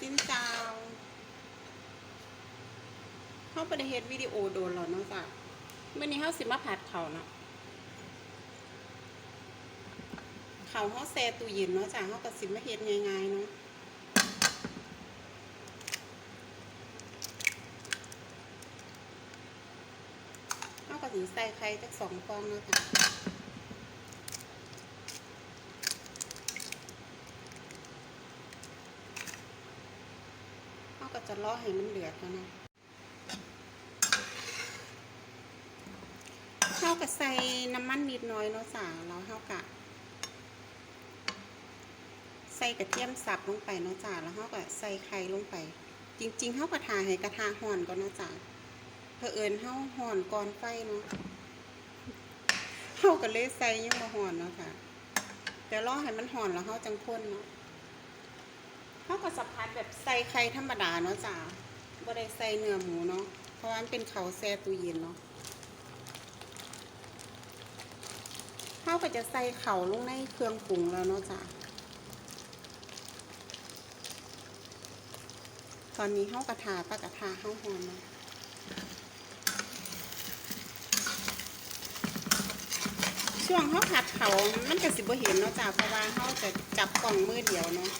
สิ้นจ้าเข้าไปได้เฮ็ดวิดีโอโดนแล้วเนาะจ้ะเมื่อนี้เขาสิมาผัดเขาเนาะเขาเขาแซ่ตู้เย็นเนาะจ้ะเขาก็สิมาเฮ็ดง่ายๆเนาะเขาก็สิใส่ไข่จักสองฟองเนาะจ้ะ เขา ก็จะรอให้มันเดือดแล้วนะเขาก็ใส่น้ำมันนิดน้อยเนาะจ้าแล้วเขาก็ใส่กระเทียมสับลงไปเนาะจ้าแล้วเขาก็ใส่ไข่ลงไป จริงๆเขาก็ทาให้กระทะห่อนก่อนเนาะจ้าเผอิญเขาห่อนก่อนไฟเนาะเขาก็เลยใส่ยังมาห่อนเนาะจ้าเดี๋ยวรอให้มันห่อนแล้วเขาจังพ่นเนาะ เขาก็สับพัดแบบใส่ไข่ธรรมดาเนาะจ้าบ่ได้ใส่เนื้อหมูเนาะ เพราะว่ามันเป็นเขาแช่ตู้เย็นเนาะเขาก็จะใส่เข่าลงในเครื่องปรุงแล้วเนาะจ้าตอนนี้เขากระทาปลากระทาเข้าหอมเนาะช่วงเขาผัดเขามันก็สิบ่เห็นเนาะจ้าเพราะว่าเขาจะจับกล่องมือเดียวเนาะ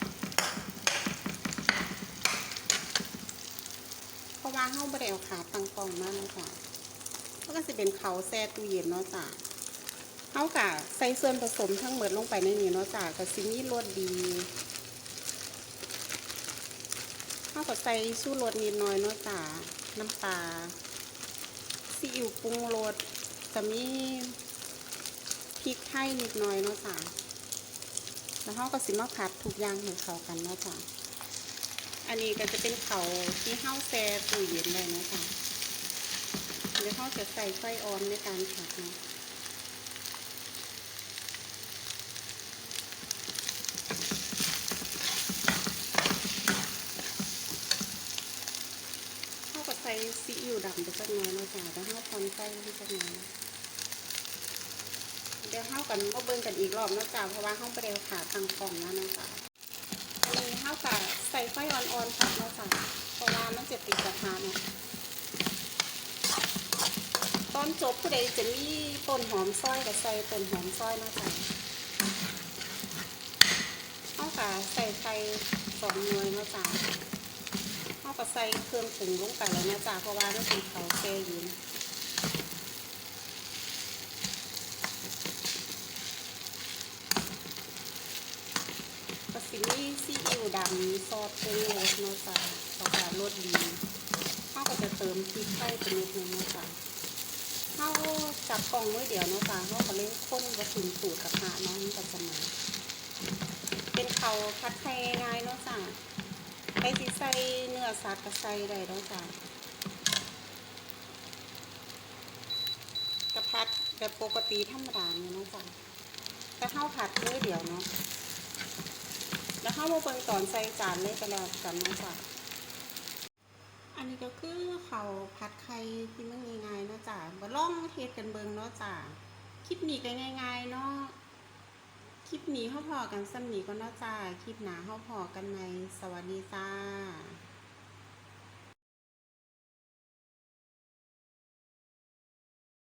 เพราะ ว่าเฮาบ่ได้เอาขาตั้งกล้องมาเนาะจ้ะมันก็สิเป็นเขาแช่ตู้เย็นเนาะจ้ะเฮากะใส่ส่วนผสมทั้งหมดลงไปในนี้เนาะจ้ะก็สิมีรสดีเฮาก็ใส่ชูรสนิดหน่อยเนาะจ้ะน้ำปลาซีอิ๊วปรุงรสจะมีพริกไทยนิดหน่อยเนาะจ้ะแล้วเฮาก็สิมาผัดทุกอย่างให้เข้ากันเนาะจ้ะ อันนี้ก็จะเป็นเขาที่เฮาแช่ตู้เย็นเลยนะคะเดี๋ยวเขาจะใส่ไฟออนในการผัดนะเขาก็ใส่ซีอิ๊วดำไปสักหน่อยนาะจ้ะแล้วเขาพอนไฟไปสักหน่อยเดี๋ยวเขากันมาเบิ่งกันอีกรอบนะจ้ะเพราะว่าเขาไปเร็วขาตั้งกล่องนะเนะจ้ะอันนี้เท่า ใส่ไฟอ่อนค่ะเนาะจ้ะเพราะว่ามันจะติดกระทะเนาะตอนจบผู้ใดจะมีต้นหอมซอยกับใส่ต้นหอมซอยเนาะจ้ะเท่ากับใส่ไฟสองหน่วยเนาะจ้ะเท่ากับใส่เครื่องปรุงลงไปแล้วนะจ้ะเพราะว่ามันเป็นเขาแช่ยู่นก็สิมี ซีอิ๊วดำซอสปรุงรสเนาะจ้ะเพราะว่ารสดีเท่ากับจะเติมพริกไทยไปนิดนึงเนาะจ้ะเขาจับกล่องมือเดี๋ยวเนาะจ้ะเขาก็เล่นข้นวัตถุนสูตรกระทะเนาะมันก็จะมาเป็นเขาพัดไทยง่ายเนาะจ้ะไปสิใส่เนื้อสัตว์ก็ใส่ได้เนาะจ้ะกระพัดแบบปกติธรรมดาเนี่ยเนาะจ้ะแต่ข้าผัดมือเดี๋ยวเนาะ แล้วเข้ามาเบิ่งตอนใส่จานเลยก็แล้วกันนะจ๊ะอันนี้ก็คือเขาผัดไข่ที่มันง่ายๆเนาะจ้ะบ่ล่องเฮ็ดกันเบิ่งเนาะจ้ะคลิปนี้ก็ง่าย ๆ เนาะคลิปนี้เฮาพอกันซ้ำนี้ก็เนาะจ้ะคลิปหน้าเฮาพอกันใหมสวัสดีจ้า